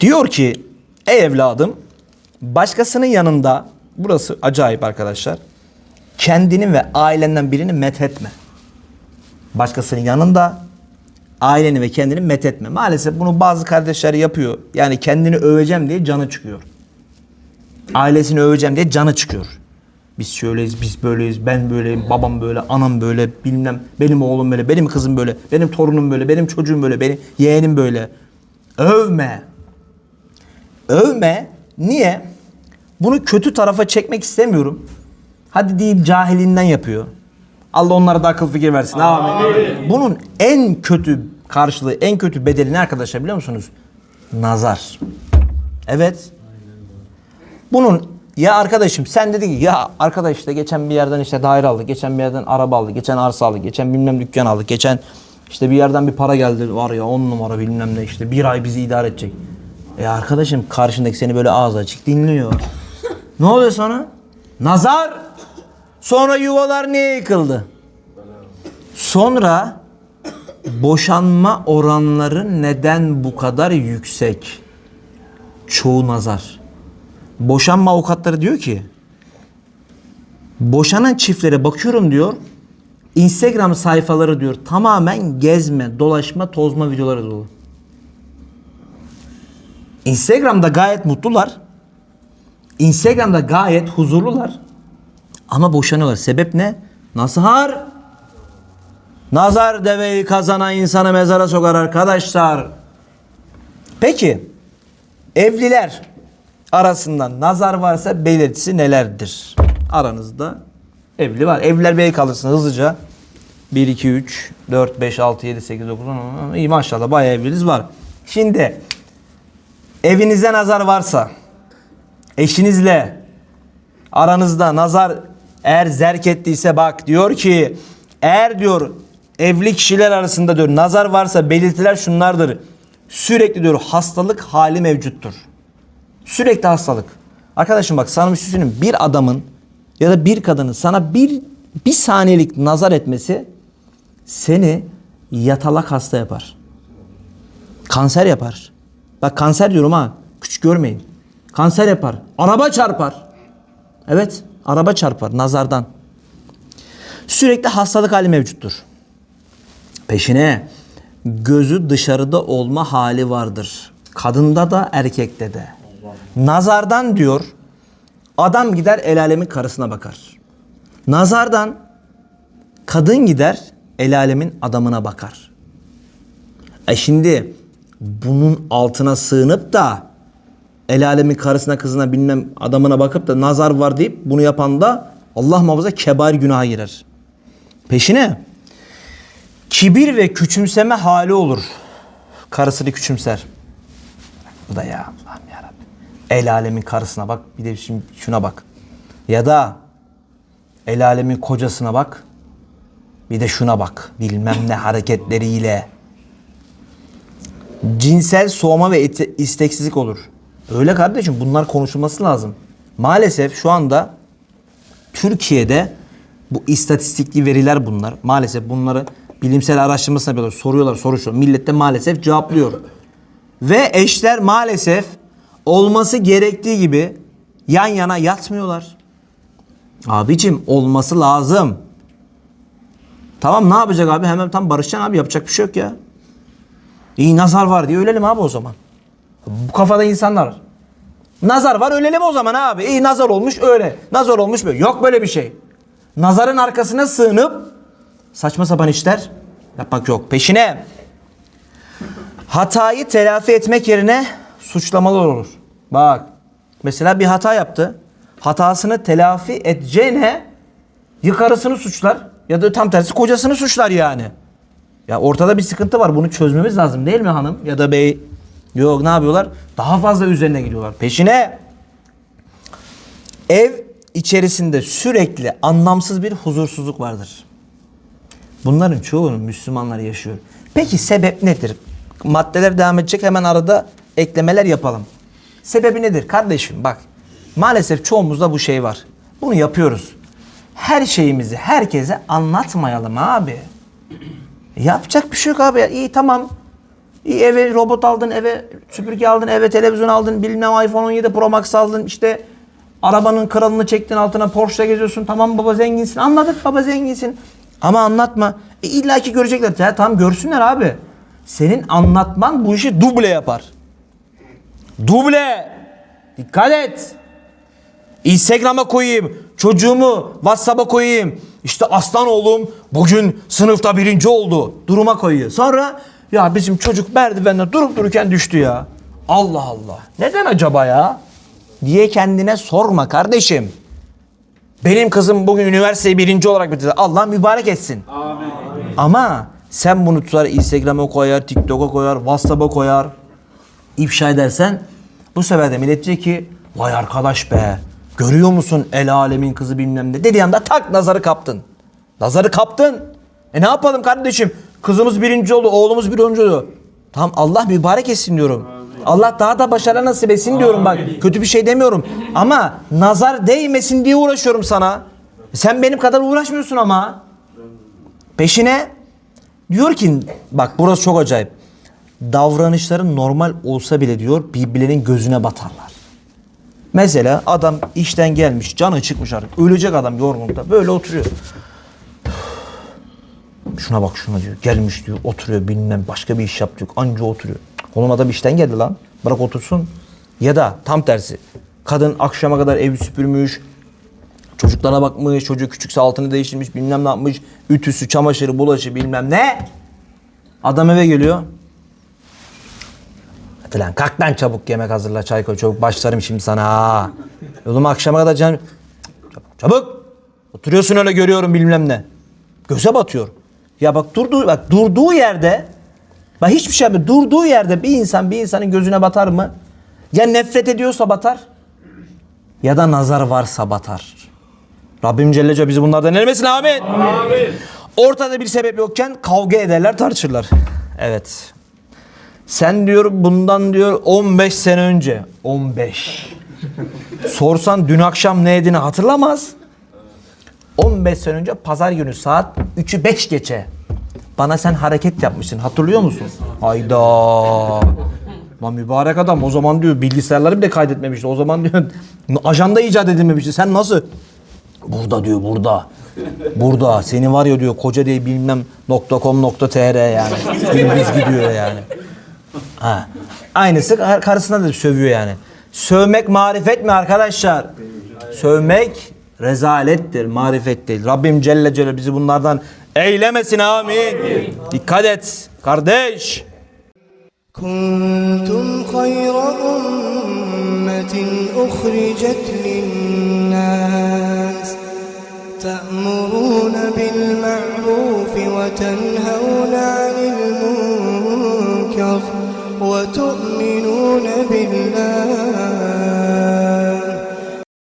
Diyor ki ey evladım başkasının yanında burası acayip arkadaşlar. Kendini ve ailenden birini methetme. Başkasının yanında aileni ve kendini methetme. Maalesef bunu bazı kardeşler yapıyor. Yani kendini öveceğim diye canı çıkıyor. Ailesini öveceğim diye canı çıkıyor. Biz şöyleyiz, biz böyleyiz, ben böyleyim, babam böyle, anam böyle, bilmem, benim oğlum böyle, benim kızım böyle, benim torunum böyle, benim çocuğum böyle, benim yeğenim böyle. Övme. Övme. Niye? Bunu kötü tarafa çekmek istemiyorum. Hadi deyip cahilinden yapıyor. Allah onlara da akıl fikir versin. Amin. Bunun en kötü karşılığı, en kötü bedeli ne arkadaşlar biliyor musunuz? Nazar. Evet. Bunun ya arkadaşım sen dedi ki ya arkadaş işte geçen bir yerden işte daire aldı, geçen bir yerden araba aldı, geçen arsa aldı, geçen bilmem dükkan aldı, geçen işte bir yerden bir para geldi var ya on numara bilmem ne işte bir ay bizi idare edecek. E arkadaşım karşındaki seni böyle ağzı açık dinliyor. ne oluyor sonra? Nazar. Sonra yuvalar niye yıkıldı? Sonra boşanma oranları neden bu kadar yüksek? Çoğu nazar. Boşanma avukatları diyor ki boşanan çiftlere bakıyorum diyor. Instagram sayfaları diyor tamamen gezme, dolaşma, tozma videoları dolu. Instagram'da gayet mutlular. Instagram'da gayet huzurlular. Ama boşanıyorlar. Sebep ne? Nazar. Nazar deveyi kazanan insanı mezara sokar arkadaşlar. Peki evliler arasında nazar varsa belirtisi nelerdir? Aranızda evli var. Evliler bey kalırsın hızlıca. 1, 2, 3, 4, 5, 6, 7, 8, 9, 10, 10. İyi maşallah bayağı evliliz var. Şimdi evinizde nazar varsa eşinizle aranızda nazar eğer zerk ettiyse bak diyor ki eğer diyor evli kişiler arasında diyor nazar varsa belirtiler şunlardır. Sürekli diyor hastalık hali mevcuttur. Sürekli hastalık. Arkadaşım bak sana bir şey. Bir adamın ya da bir kadının sana bir bir saniyelik nazar etmesi seni yatalak hasta yapar. Kanser yapar. Bak kanser diyorum ha. Küçük görmeyin. Kanser yapar. Araba çarpar. Evet, araba çarpar nazardan. Sürekli hastalık hali mevcuttur. Peşine gözü dışarıda olma hali vardır. Kadında da erkekte de. Nazardan diyor adam gider el alemin karısına bakar. Nazardan kadın gider el alemin adamına bakar. E şimdi bunun altına sığınıp da el alemin karısına kızına bilmem adamına bakıp da nazar var deyip bunu yapan da Allah muhafaza kebair günaha girer. Peşine kibir ve küçümseme hali olur. Karısını küçümser. Bu da ya Allah'ım yarabbim. El alemin karısına bak bir de şimdi şuna bak. Ya da el alemin kocasına bak. Bir de şuna bak. Bilmem ne hareketleriyle. Cinsel soğuma ve isteksizlik olur. Öyle kardeşim bunlar konuşulması lazım. Maalesef şu anda Türkiye'de bu istatistikli veriler bunlar. Maalesef bunları bilimsel araştırmasına yapıyorlar. Soruyorlar, soruşuyor. Millet de maalesef cevaplıyor. Ve eşler maalesef olması gerektiği gibi yan yana yatmıyorlar. Abicim olması lazım. Tamam ne yapacak abi? Hemen tam barışacaksın abi. Yapacak bir şey yok ya. İyi nazar var diye ölelim abi o zaman. Bu kafada insanlar. Nazar var ölelim o zaman abi. İyi nazar olmuş öyle. Nazar olmuş böyle. Yok böyle bir şey. Nazarın arkasına sığınıp saçma sapan işler yapmak yok. Peşine hatayı telafi etmek yerine suçlamalar olur. Bak mesela bir hata yaptı. Hatasını telafi edeceğine ya karısını suçlar ya da tam tersi kocasını suçlar yani. Ya ortada bir sıkıntı var. Bunu çözmemiz lazım değil mi hanım ya da bey? Yok ne yapıyorlar? Daha fazla üzerine gidiyorlar. Peşine ev içerisinde sürekli anlamsız bir huzursuzluk vardır. Bunların çoğunu Müslümanlar yaşıyor. Peki sebep nedir? Maddeler devam edecek hemen arada eklemeler yapalım. Sebebi nedir kardeşim? Bak maalesef çoğumuzda bu şey var. Bunu yapıyoruz. Her şeyimizi herkese anlatmayalım abi. Yapacak bir şey yok abi. İyi tamam. İyi, eve robot aldın, eve süpürge aldın, eve televizyon aldın, bilmem iPhone 17 Pro Max aldın. işte arabanın kralını çektin altına Porsche'la geziyorsun. Tamam baba zenginsin. Anladık baba zenginsin. Ama anlatma. E illa ki görecekler. Ya tamam görsünler abi. Senin anlatman bu işi duble yapar. Duble. Dikkat et. Instagram'a koyayım. Çocuğumu WhatsApp'a koyayım. İşte aslan oğlum bugün sınıfta birinci oldu. Duruma koyuyor. Sonra ya bizim çocuk merdivenden durup dururken düştü ya. Allah Allah. Neden acaba ya? Diye kendine sorma kardeşim. Benim kızım bugün üniversiteyi birinci olarak bitirdi. Allah mübarek etsin. Ama sen bunu tutar Instagram'a koyar, TikTok'a koyar, WhatsApp'a koyar. ifşa edersen bu sefer de millet diyecek ki vay arkadaş be görüyor musun el alemin kızı bilmem ne dediği anda tak nazarı kaptın. Nazarı kaptın. E ne yapalım kardeşim? Kızımız birinci oldu, oğlumuz birinci oldu. Tamam Allah mübarek etsin diyorum. Allah daha da başarı nasip etsin diyorum bak. Kötü bir şey demiyorum. Ama nazar değmesin diye uğraşıyorum sana. Sen benim kadar uğraşmıyorsun ama. Peşine diyor ki bak burası çok acayip. Davranışların normal olsa bile diyor birbirlerinin gözüne batarlar. Mesela adam işten gelmiş, canı çıkmış artık. Ölecek adam yorgunlukta. Böyle oturuyor. Şuna bak şuna diyor. Gelmiş diyor. Oturuyor bilmem başka bir iş yap diyor. Anca oturuyor. Oğlum adam işten geldi lan. Bırak otursun. Ya da tam tersi. Kadın akşama kadar evi süpürmüş. Çocuklara bakmış. Çocuğu küçükse altını değiştirmiş. Bilmem ne yapmış. Ütüsü, çamaşırı, bulaşı bilmem ne. Adam eve geliyor. Hadi lan kalk lan çabuk yemek hazırla çay koy çabuk başlarım şimdi sana ha. Oğlum akşama kadar can... Çabuk, çabuk. Oturuyorsun öyle görüyorum bilmem ne. Göze batıyor. Ya bak durduğu bak durduğu yerde bak hiçbir şey yapmıyor. Durduğu yerde bir insan bir insanın gözüne batar mı? Ya nefret ediyorsa batar ya da nazar varsa batar. Rabbim Celle Celle bizi bunlardan eylemesin amin. Ortada bir sebep yokken kavga ederler tartışırlar. Evet. Sen diyor bundan diyor 15 sene önce 15. Sorsan dün akşam ne yediğini hatırlamaz. 15 sene önce pazar günü saat 3'ü 5 geçe. Bana sen hareket yapmışsın. Hatırlıyor musun? Hayda. Lan mübarek adam o zaman diyor bilgisayarları bile kaydetmemişti. O zaman diyor ajanda icat edilmemişti. Sen nasıl? Burada diyor burada. Burada. Seni var ya diyor koca diye bilmem .com.tr yani. Gündüz gidiyor yani. Ha. Aynısı kar- karısına da sövüyor yani. Sövmek marifet mi arkadaşlar? Sövmek rezalettir, marifet değil. Rabbim Celle Celle bizi bunlardan eylemesin amin. Dikkat et kardeş. كنتم خير أمة أخرجت للناس